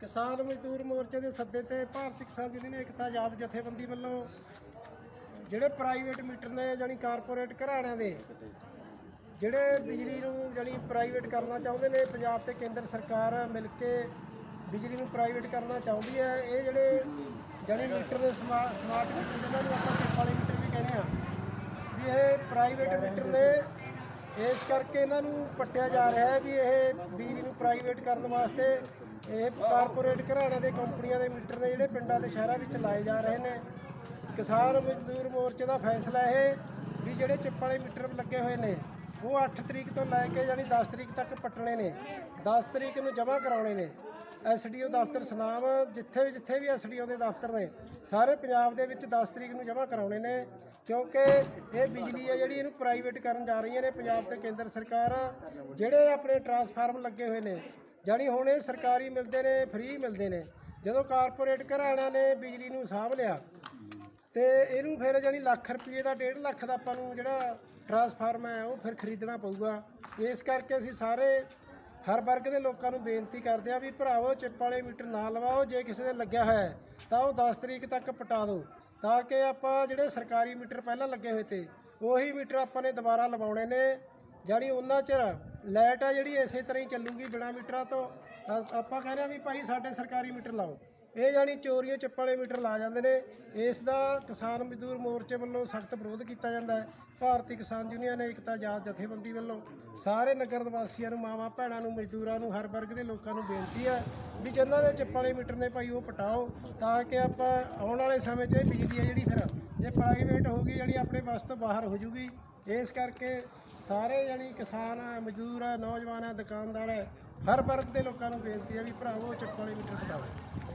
ਕਿਸਾਨ ਮਜ਼ਦੂਰ ਮੋਰਚੇ ਦੇ ਸੱਦੇ ਤੇ ਭਾਰਤੀ ਕਿਸਾਨ ਯੂਨੀਅਨ ਏਕਤਾ ਆਜ਼ਾਦ ਜਥੇਬੰਦੀ ਵੱਲੋਂ ਜਿਹੜੇ ਪ੍ਰਾਈਵੇਟ ਮੀਟਰ ਨੇ ਜਾਨੀ ਕਾਰਪੋਰੇਟ ਘਰਾਣਿਆਂ ਦੇ, ਜਿਹੜੇ ਬਿਜਲੀ ਨੂੰ ਜਾਨੀ ਪ੍ਰਾਈਵੇਟ ਕਰਨਾ ਚਾਹੁੰਦੇ ਨੇ, ਪੰਜਾਬ ਤੇ ਕੇਂਦਰ ਸਰਕਾਰ ਮਿਲ ਕੇ ਬਿਜਲੀ ਨੂੰ ਪ੍ਰਾਈਵੇਟ ਕਰਨਾ ਚਾਹੁੰਦੀ ਹੈ, ਇਹ ਜਿਹੜੇ ਜਾਨੀ ਮੀਟਰ ਦੇ ਸਮਾ- ਸਮਾਰਟ ਮੀਟਰ ਜਿਹਨਾਂ ਨੂੰ ਆਪਾਂ ਚਿੱਪ ਵਾਲੇ ਮੀਟਰ ਵੀ ਕਹਿੰਦੇ ਆ ਵੀ ਇਹ ਪ੍ਰਾਈਵੇਟ ਮੀਟਰ ਨੇ ਇਸ ਕਰਕੇ ਇਹਨਾਂ ਨੂੰ ਪੱਟਿਆ ਜਾ ਰਿਹਾ ਹੈ ਵੀ ਇਹ ਬਿਜਲੀ ਨੂੰ ਪ੍ਰਾਈਵੇਟ ਕਰਨ ਵਾਸਤੇ ਇਹ ਕਾਰਪੋਰੇਟ ਘਰਾਣਿਆਂ ਦੇ ਕੰਪਨੀਆਂ ਦੇ ਮੀਟਰ ਨੇ ਜਿਹੜੇ ਪਿੰਡਾਂ ਤੇ ਸ਼ਹਿਰਾਂ ਵਿੱਚ ਲਾਏ ਜਾ ਰਹੇ ਨੇ। ਕਿਸਾਨ ਮਜ਼ਦੂਰ ਮੋਰਚੇ ਦਾ ਫੈਸਲਾ ਇਹ ਵੀ ਜਿਹੜੇ ਚਿੱਪ ਵਾਲੇ ਮੀਟਰ ਲੱਗੇ ਹੋਏ ਨੇ, ਉਹ 8 ਤਰੀਕ ਤੋਂ ਲੈ ਕੇ ਯਾਨੀ 10 ਤਰੀਕ ਤੱਕ ਪੱਟਣੇ ਨੇ। 10 ਤਰੀਕ ਨੂੰ ਜਮ੍ਹਾਂ ਕਰਾਉਣੇ ਨੇ। ਐਸਡੀਓ ਦਫ਼ਤਰ ਸੁਨਾਮ, ਜਿੱਥੇ ਵੀ ਜਿੱਥੇ ਵੀ ਐਸਡੀਓ ਦੇ ਦਫ਼ਤਰ ਨੇ, ਸਾਰੇ ਪੰਜਾਬ ਦੇ ਵਿੱਚ 10 ਤਰੀਕ ਨੂੰ ਜਮ੍ਹਾਂ ਕਰਾਉਣੇ ਨੇ। ਕਿਉਂਕਿ ਇਹ ਬਿਜਲੀ ਹੈ ਜਿਹੜੀ ਇਹਨੂੰ ਪ੍ਰਾਈਵੇਟ ਕਰਨ ਜਾ ਰਹੀਆਂ ਨੇ ਪੰਜਾਬ ਤੇ ਕੇਂਦਰ ਸਰਕਾਰ। ਜਿਹੜੇ ਆਪਣੇ ਟਰਾਂਸਫਾਰਮ ਲੱਗੇ ਹੋਏ ਨੇ, ਜਾਣੀ ਹੁਣ ਇਹ ਸਰਕਾਰੀ ਮਿਲਦੇ ਨੇ ਫ੍ਰੀ ਮਿਲਦੇ ਨੇ। ਜਦੋਂ ਕਾਰਪੋਰੇਟ ਘਰਾਣਿਆਂ ਨੇ ਬਿਜਲੀ ਨੂੰ ਸਾਂਭ ਲਿਆ, ਤੇ ਇਹਨੂੰ ਫਿਰ ਜਾਨੀ ਲੱਖ ਰੁਪਏ ਦਾ 1.5 ਲੱਖ ਦਾ ਆਪਾਂ ਨੂੰ ਜਿਹੜਾ ਟਰਾਂਸਫਾਰਮ ਹੈ, ਉਹ ਫਿਰ ਖਰੀਦਣਾ ਪਊਗਾ। ਇਸ ਕਰਕੇ ਅਸੀਂ ਸਾਰੇ ਹਰ ਵਰਗ ਦੇ ਲੋਕਾਂ ਨੂੰ ਬੇਨਤੀ ਕਰਦੇ ਆ ਵੀ ਭਰਾਵੋ, ਚਿੱਪ ਵਾਲੇ ਮੀਟਰ ਨਾ ਲਵਾਓ। ਜੇ ਕਿਸੇ ਦੇ ਲੱਗਿਆ ਹੋਇਆ ਤਾਂ ਉਹ 10 ਤਰੀਕ ਤੱਕ ਪਟਾ ਦਿਓ। ਤਾਂ ਕਿ ਆਪਾਂ ਜਿਹੜੇ ਸਰਕਾਰੀ ਮੀਟਰ ਪਹਿਲਾਂ ਲੱਗੇ ਹੋਏ ਤੇ, ਉਹੀ ਮੀਟਰ ਆਪਾਂ ਨੇ ਦੁਬਾਰਾ ਲਵਾਉਣੇ ਨੇ। ਜਾਨੀ ਉਹਨਾਂ ਚਿਰ ਲਾਈਟ ਆ ਜਿਹੜੀ ਇਸੇ ਤਰ੍ਹਾਂ ਹੀ ਚੱਲੂਗੀ ਬਿਨਾ ਮੀਟਰਾਂ ਤੋਂ। ਆਪਾਂ ਕਹਿੰਦੇ ਆ ਵੀ ਭਾਈ ਸਾਡੇ ਸਰਕਾਰੀ ਮੀਟਰ ਲਾਓ। ਇਹ ਜਾਨੀ ਚੋਰੀਆਂ ਚੱਪਾਂ ਵਾਲੇ ਮੀਟਰ ਲਾ ਜਾਂਦੇ ਨੇ। ਇਸ ਦਾ ਕਿਸਾਨ ਮਜ਼ਦੂਰ ਮੋਰਚੇ ਵੱਲੋਂ ਸਖਤ ਵਿਰੋਧ ਕੀਤਾ ਜਾਂਦਾ ਹੈ। ਭਾਰਤੀ ਕਿਸਾਨ ਯੂਨੀਅਨ ਏਕਤਾ ਆਜ਼ਾਦ ਜਥੇਬੰਦੀ ਵੱਲੋਂ ਸਾਰੇ ਨਗਰ ਨਿਵਾਸੀਆਂ ਨੂੰ ਮਾਵਾਂ, ਭੈਣਾਂ ਨੂੰ, ਮਜ਼ਦੂਰਾਂ ਨੂੰ, ਹਰ ਵਰਗ ਦੇ ਲੋਕਾਂ ਨੂੰ ਬੇਨਤੀ ਹੈ ਵੀ ਜਿਨ੍ਹਾਂ ਦੇ ਚੱਪਾਂ ਵਾਲੇ ਮੀਟਰ ਨੇ ਭਾਈ ਉਹ ਪਟਾਓ ਤਾਂ ਕਿ ਆਪਾਂ ਆਉਣ ਵਾਲੇ ਸਮੇਂ 'ਚ ਇਹ ਬਿਜਲੀ ਹੈ ਜਿਹੜੀ ਫਿਰ ਜੇ ਪ੍ਰਾਈਵੇਟ ਹੋ ਗਈ ਜਿਹੜੀ ਆਪਣੇ ਵੱਸ ਤੋਂ ਬਾਹਰ ਹੋ ਜੂਗੀ। ਇਸ ਕਰਕੇ ਸਾਰੇ ਜਾਨੀ ਕਿਸਾਨ ਆ ਮਜ਼ਦੂਰ ਆ ਨੌਜਵਾਨ ਆ ਦੁਕਾਨਦਾਰ ਆ ਹਰ ਵਰਗ ਦੇ ਲੋਕਾਂ ਨੂੰ ਬੇਨਤੀ ਹੈ ਵੀ ਭਰਾਵੋ, ਚੱਪਾਂ ਵਾਲੇ ਮੀਟਰ ਪਟਾਓ।